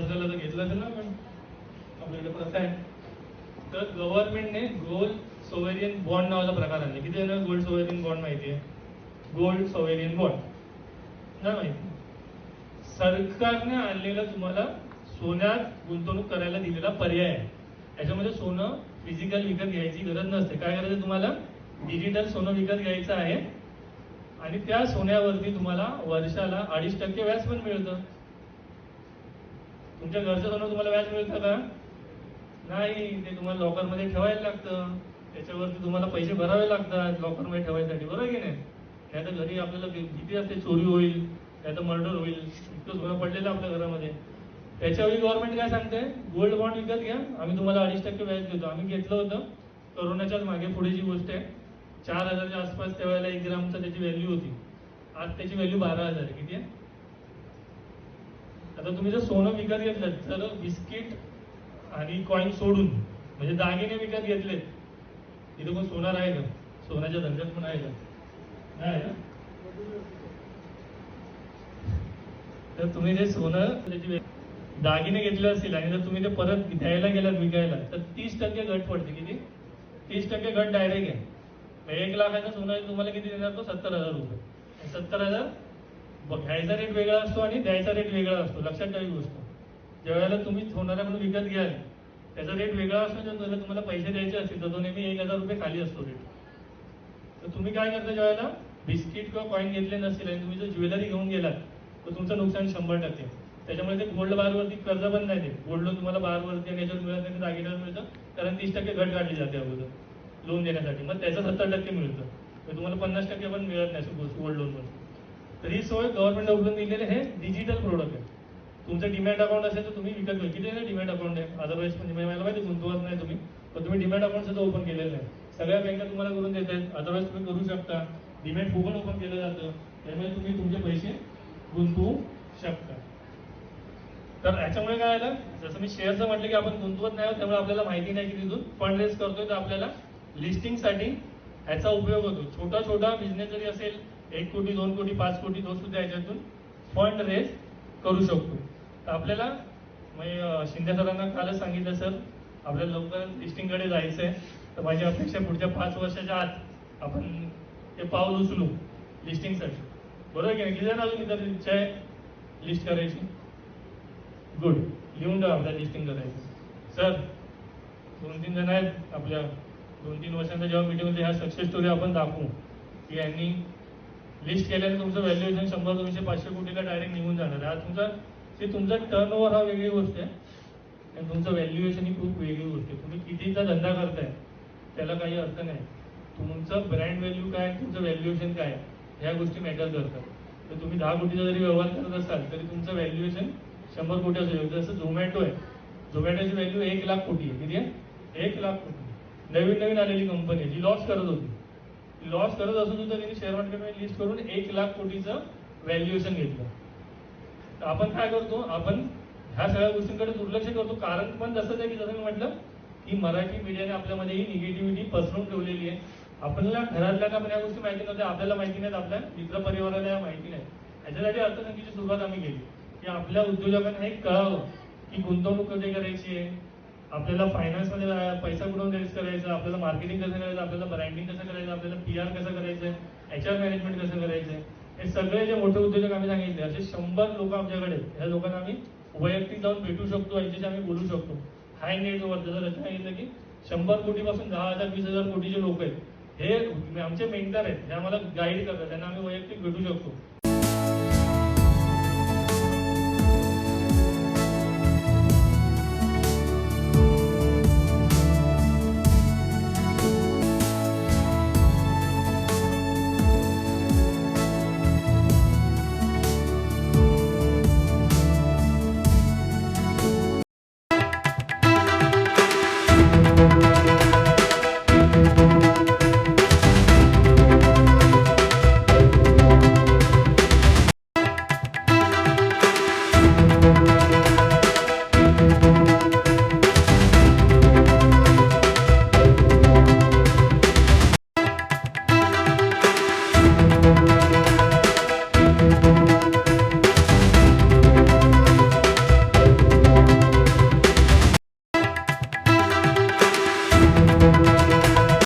दसऱ्याला तर घेतलं असेल ना पण आपल्याकडे प्रथा आहे. तर गव्हर्नमेंटने गोल्ड सोवेरियन बॉन्ड नावाचा प्रकार आणला. किती जण गोल्ड सोवेरियन बॉन्ड माहिती आहे? गोल्ड सोवेरियन बॉन्ड नाही माहिती. सरकारने आणलेला तुम्हाला सोन्यात गुंतवणूक करायला दिलेला पर्याय आहे. याच्यामध्ये सोनं फिजिकल विकत घ्यायची गरज नसते. काय करायचं तुम्हाला? डिजिटल सोनं विकत घ्यायचं आहे. आणि त्या सोन्यावरती तुम्हाला वर्षाला अडीच टक्के व्याज पण मिळतं. तुमच्या घरचं तुम्हाला व्याज मिळतं का? नाही ते तुम्हाला लॉकरमध्ये ठेवायला लागतं. त्याच्यावरती तुम्हाला पैसे भरावे लागतात लॉकरमध्ये ठेवायसाठी. बरोबर की नाही? नाही तर घरी आपल्याला भीती असते चोरी होईल नाही तर मर्डर होईल. इतकं सोनं पडलेलं आपल्या घरामध्ये. त्याच्यावेळी गव्हर्नमेंट काय सांगते? गोल्ड बॉन्ड विकत घ्या. आम्ही तुम्हाला अडीच टक्के व्याज देतो. आम्ही घेतलं होतं. करोनाच्याच मागे पुढे जी गोष्ट आहे चार हजारच्या आसपास त्यावेळेला एक ग्रामचा त्याची व्हॅल्यू होती. आज त्याची व्हॅल्यू बारा हजार आहे. किती आहे? आता तुम्ही जर सोनं विकत घेतलं तर बिस्किट आणि कॉईन सोडून म्हणजे दागिने विकत घेतले इथे पण सोनार आहे सोन्याच्या धंद्यात पण राहिलं नाही तर तुम्ही जे सोनं त्याची दागिने घेतले असतील आणि जर तुम्ही ते परत द्यायला गेलात विकायला तर तीस टक्के घट पडते. किती? तीस टक्के घट डायरेक्ट आहे. म्हणजे एक लाखाचं सोनं तुम्हाला किती देणार? तो सत्तर हजार रुपये. सत्तर हजार घ्यायचा रेट वेगळा असतो आणि द्यायचा रेट वेगळा असतो. लक्षात ठेवी गोष्ट. ज्यावेळेला तुम्ही सोनाऱ्याकडून विकत घ्याल त्याचा रेट वेगळा असतो जर तुम्हाला पैसे द्यायचे असतील तर तो नेहमी एक हजार रुपये खाली असतो रेट तर तुम्ही काय करता ज्यावेळेला? बिस्किट किंवा कॉईन घेतले नसतील आणि तुम्ही जर ज्वेलरी घेऊन गेलात तर तुमचं नुकसान शंभर टक्के. त्याच्यामुळे ते गोल्ड बारवरती कर्ज पण नाही देत. गोल्ड लोन तुम्हाला बारवरती आणि याच्यावर मिळत नाही दागिन्यावर मिळतं. कारण तीस टक्के घट काढली जाते अगोदर लोन देण्यासाठी. मग त्याचं सत्तर टक्के मिळतं. तुम्हाला पन्नास टक्के पण मिळत नाही गोल्ड लोन तर ही सोय गव्हर्नमेंट उघडून दिलेली हे डिजिटल प्रोडक्ट आहे. तुमचं डिमॅट अकाउंट असेल तर तुम्ही विकत घेऊ किती आहे डिमॅट अकाउंट आहे? अदरवाईज म्हणजे मला माहिती गुंतवत नाही तुम्ही. पण तुम्ही डिमॅट अकाउंट सुद्धा ओपन केलेलं आहे. सगळ्या बँका तुम्हाला करून देत आहेत. अदरवाईज तुम्ही करू शकता. डिमॅट पण ओपन केलं जातं. त्यामुळे तुम्ही तुमचे पैसे गुंतवू शकता. तर याच्यामुळे काय आलं जसं मी शेअरचं म्हटलं की आपण गुंतवत नाही आहोत त्यामुळे आपल्याला माहिती नाही की तिथून फंड रेज करतोय तर आपल्याला लिस्टिंगसाठी ह्याचा उपयोग होतो. छोटा छोटा बिझनेस जरी असेल एक कोटी दोन कोटी पाच कोटी तो सुद्धा याच्यातून फंड रेज करू शकतो. तर आपल्याला म्हणजे शिंदे सरांना कालच सांगितलं सर आपल्याला लवकर लिस्टिंगकडे जायचं आहे तर माझी अपेक्षा पुढच्या पाच वर्षाच्या आत आपण ते पाऊल उचलू लिस्टिंगसाठी बरोबर की नाही? किती जण अजून इतर इच्छा आहे लिस्ट करायची? गुड लिहून ठेवा आपल्याला लिस्टिंग करायचं. सर दोन तीन जण आहेत आपल्या. दोन तीन वर्षांचा जेव्हा मीटिंग होते ह्या सक्सेस स्टोरी आपण दाखवू. की यांनी लिस्ट केल्याने तुमचं व्हॅल्युएशन शंभर दोनशे पाचशे कोटीला डायरेक्ट निघून जाणार. आहे तुमचा ते तुमचा टर्न ओव्हर हा वेगळी गोष्ट आहे. आणि तुमचं व्हॅल्युएशन ही खूप वेगळी गोष्ट आहे. तुम्ही कितीचा धंदा करताय त्याला काही अर्थ नाही. तुमचं ब्रँड व्हॅल्यू काय तुमचं व्हॅल्युएशन काय आहे, ह्या गोष्टी मॅटर करतात. तर तुम्ही दहा कोटीचा जरी व्यवहार करत असाल तरी तुमचं व्हॅल्युएशन शंभर कोटी असू शकतं जसं झोमॅटो आहे. झोमॅटोची व्हॅल्यू एक लाख कोटी आहे. किती आहे? एक लाख कोटी नवीन नवीन आलेली कंपनी आहे जी लॉस करत होती. लॉस करत असून सुद्धा त्यांनी शेअर मार्केटमध्ये लिस्ट करून एक लाख कोटीचं व्हॅल्युएशन घेतलं. तर आपण काय करतो? आपण ह्या सगळ्या गोष्टींकडे दुर्लक्ष करतो. कारण पण तसंच आहे की जसं मी म्हटलं की मराठी मीडियाने आपल्यामध्ये ही निगेटिव्हिटी पसरून ठेवलेली आहे. आपल्याला घरातल्या का पण या गोष्टी माहिती नव्हत्या आपल्याला माहिती नाहीत आपल्या मित्र परिवाराला या माहिती नाही याच्यासाठी अर्थसंख्येची सुरुवात आम्ही केली. की आपल्या उद्योजकांना हे कळावं की गुंतवणूक कधी करायची आहे. आपल्याला फायनान्समध्ये पैसा कुठून रेज करायचा? आपल्याला मार्केटिंग कसं करायचं? आपल्याला ब्रँडिंग कसं करायचं? आपल्याला पी आर कसं करायचं? एच आर मॅनेजमेंट कसं करायचं? हे सगळे जे मोठे उद्योजक आम्ही सांगितले असे शंभर लोक आमच्याकडे ह्या लोकांना आम्ही वैयक्तिक जाऊन भेटू शकतो यांच्याशी आम्ही बोलू शकतो. हाय नेटवर जसं रचना सांगितलं की शंभर कोटीपासून दहा हजार वीस हजार कोटीचे लोक आहेत हे आमचे मेंटर आहेत. हे आम्हाला गाईड करतात. त्यांना आम्ही वैयक्तिक भेटू शकतो.